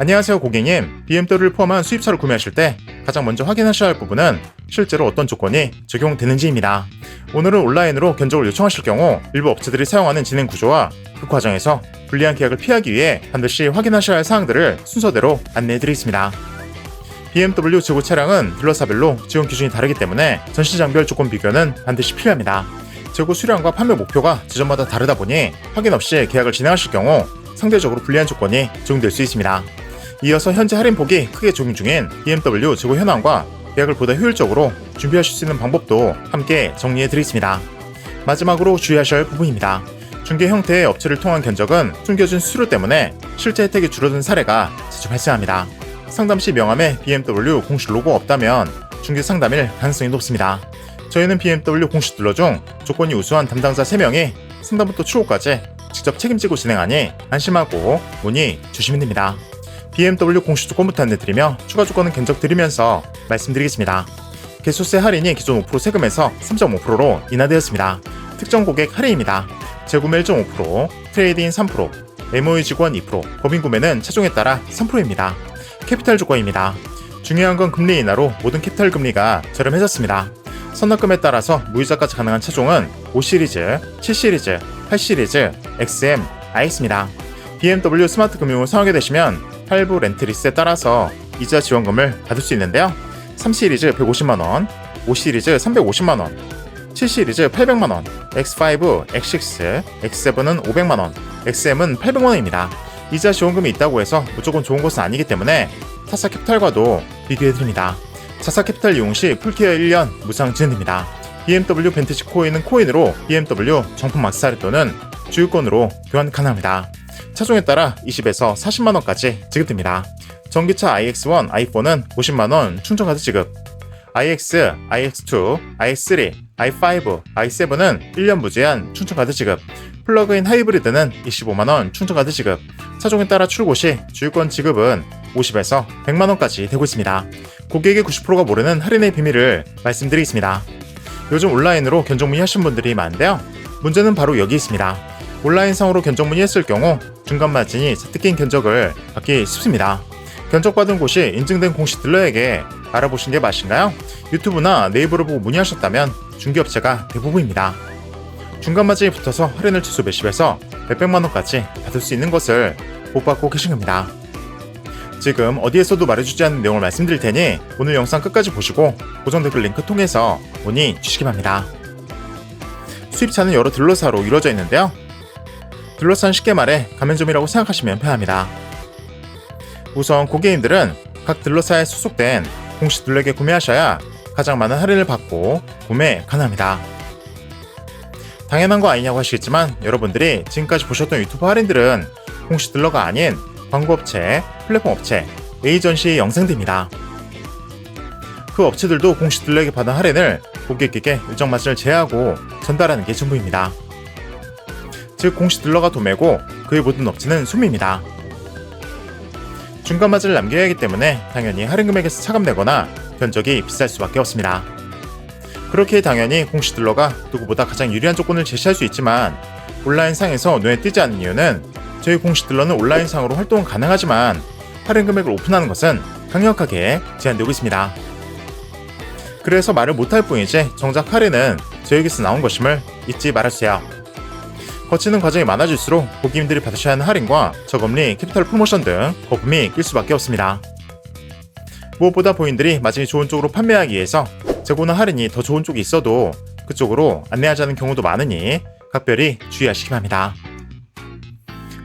안녕하세요 고객님. BMW를 포함한 수입차를 구매하실 때 가장 먼저 확인하셔야 할 부분은 실제로 어떤 조건이 적용되는지입니다. 오늘은 온라인으로 견적을 요청하실 경우 일부 업체들이 사용하는 진행 구조와 그 과정에서 불리한 계약을 피하기 위해 반드시 확인하셔야 할 사항들을 순서대로 안내해드리겠습니다. BMW 재고 차량은 딜러사별로 지원 기준이 다르기 때문에 전시장별 조건 비교는 반드시 필요합니다. 재고 수량과 판매 목표가 지점마다 다르다 보니 확인 없이 계약을 진행하실 경우 상대적으로 불리한 조건이 적용될 수 있습니다. 이어서 현재 할인폭이 크게 적용 중인 BMW 재고 현황과 계약을 보다 효율적으로 준비하실 수 있는 방법도 함께 정리해 드리겠습니다. 마지막으로 주의하셔야 할 부분입니다. 중개 형태의 업체를 통한 견적은 숨겨진 수수료 때문에 실제 혜택이 줄어든 사례가 자주 발생합니다. 상담 시 명함에 BMW 공식 로고 없다면 중개 상담일 가능성이 높습니다. 저희는 BMW 공식 딜러 중 조건이 우수한 담당자 3명이 상담부터 출고까지 직접 책임지고 진행하니 안심하고 문의 주시면 됩니다. BMW 공식 조건부터 안내드리며 추가 조건은 견적 드리면서 말씀드리겠습니다. 개소세 할인이 기존 5% 세금에서 3.5%로 인하되었습니다. 특정 고객 할인입니다. 재구매 1.5%, 트레이드인 3%, MOU 직원 2%, 법인 구매는 차종에 따라 3%입니다. 캐피탈 조건입니다. 중요한 건 금리 인하로 모든 캐피탈 금리가 저렴해졌습니다. 선납금에 따라서 무이자까지 가능한 차종은 5시리즈, 7시리즈, 8시리즈, XM, IX입니다. BMW 스마트 금융을 사용하게 되시면 할부 렌트 리스에 따라서 이자 지원금을 받을 수 있는데요. 3시리즈 150만원, 5시리즈 350만원, 7시리즈 800만원, X5, X6, X7은 500만원, XM은 800만원입니다. 이자 지원금이 있다고 해서 무조건 좋은 것은 아니기 때문에 타사 캐피탈과도 비교해드립니다. 자사 캐피탈 이용 시 풀케어 1년 무상 지원됩니다. BMW 벤티지 코인은 코인으로 BMW 정품 막사리 또는 주유권으로 교환 가능합니다. 차종에 따라 20에서 40만원까지 지급됩니다. 전기차 iX1, i4는 50만원 충전카드 지급, iX, iX2, i3, i5, i7은 1년 무제한 충전카드 지급, 플러그인 하이브리드는 25만원 충전카드 지급, 차종에 따라 출고 시 주유권 지급은 50에서 100만원까지 되고 있습니다. 고객의 90%가 모르는 할인의 비밀을 말씀드리겠습니다. 요즘 온라인으로 견적 문의하신 분들이 많은데요. 문제는 바로 여기 있습니다. 온라인상으로 견적 문의했을 경우 중간 마진이 세특기인 견적을 받기 쉽습니다. 견적받은 곳이 인증된 공식 딜러에게 알아보신 게 맞신가요? 유튜브나 네이버를 보고 문의하셨다면 중개업체가 대부분입니다. 중간 마진이 붙어서 할인을 최소 몇십에서 몇백만 원까지 받을 수 있는 것을 못 받고 계신 겁니다. 지금 어디에서도 말해주지 않는 내용을 말씀드릴 테니 오늘 영상 끝까지 보시고 고정 댓글 링크 통해서 문의 주시기 바랍니다. 수입차는 여러 딜러사로 이루어져 있는데요. 딜러사는 쉽게 말해 가맹점이라고 생각하시면 편합니다. 우선 고객님들은 각 딜러사에 소속된 공식 딜러에게 구매하셔야 가장 많은 할인을 받고 구매 가능합니다. 당연한 거 아니냐고 하시겠지만 여러분들이 지금까지 보셨던 유튜브 할인들은 공식 딜러가 아닌 광고업체, 플랫폼 업체, 에이전시 영상들입니다. 그 업체들도 공식 딜러에게 받은 할인을 고객에게 일정 마진을 제하고 전달하는 게 전부입니다. 즉 공식 딜러가 도매고 그의 모든 업체는 소매입니다. 중간 마진을 남겨야 하기 때문에 당연히 할인 금액에서 차감되거나 견적이 비쌀 수밖에 없습니다. 그렇게 당연히 공식 딜러가 누구보다 가장 유리한 조건을 제시할 수 있지만 온라인상에서 눈에 띄지 않는 이유는 저희 공식 딜러는 온라인상으로 활동은 가능하지만 할인 금액을 오픈하는 것은 강력하게 제한되고 있습니다. 그래서 말을 못할 뿐이지 정작 할인은 저에게서 나온 것임을 잊지 말아주세요. 거치는 과정이 많아질수록 고객님들이 받으셔야 하는 할인과 저금리, 캐피탈 프로모션 등 거품이 낄 수밖에 없습니다. 무엇보다 본인들이 마진이 좋은 쪽으로 판매하기 위해서 재고나 할인이 더 좋은 쪽이 있어도 그쪽으로 안내하자는 경우도 많으니 각별히 주의하시기 바랍니다.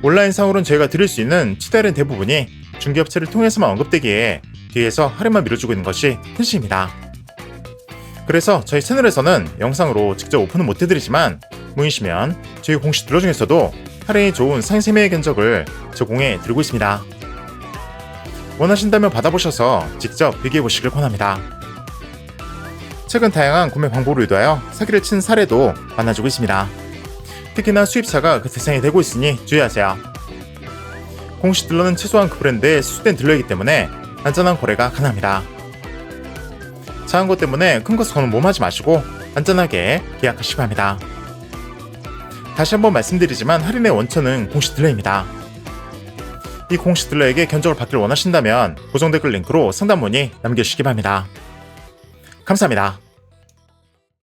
온라인상으로는 저희가 드릴 수 있는 치달은 대부분이 중개업체를 통해서만 언급되기에 뒤에서 할인만 밀어주고 있는 것이 현실입니다. 그래서 저희 채널에서는 영상으로 직접 오픈은 못 해드리지만 문의시면 저희 공식 딜러 중에서도 할인이 좋은 상세매의 견적을 제공해 드리고 있습니다. 원하신다면 받아보셔서 직접 비교해 보시길 권합니다. 최근 다양한 구매 광고로 유도하여 사기를 친 사례도 많아지고 있습니다. 특히나 수입차가 그 대상이 되고 있으니 주의하세요. 공식 딜러는 최소한 그 브랜드의 수수된 딜러이기 때문에 안전한 거래가 가능합니다. 작은 것 때문에 큰 것을 거는 몸하지 마시고 안전하게 계약하시기 바랍니다. 다시 한번 말씀드리지만 할인의 원천은 공식 딜러입니다. 이 공식 딜러에게 견적을 받길 원하신다면 고정 댓글 링크로 상담 문의 남겨주시기 바랍니다. 감사합니다.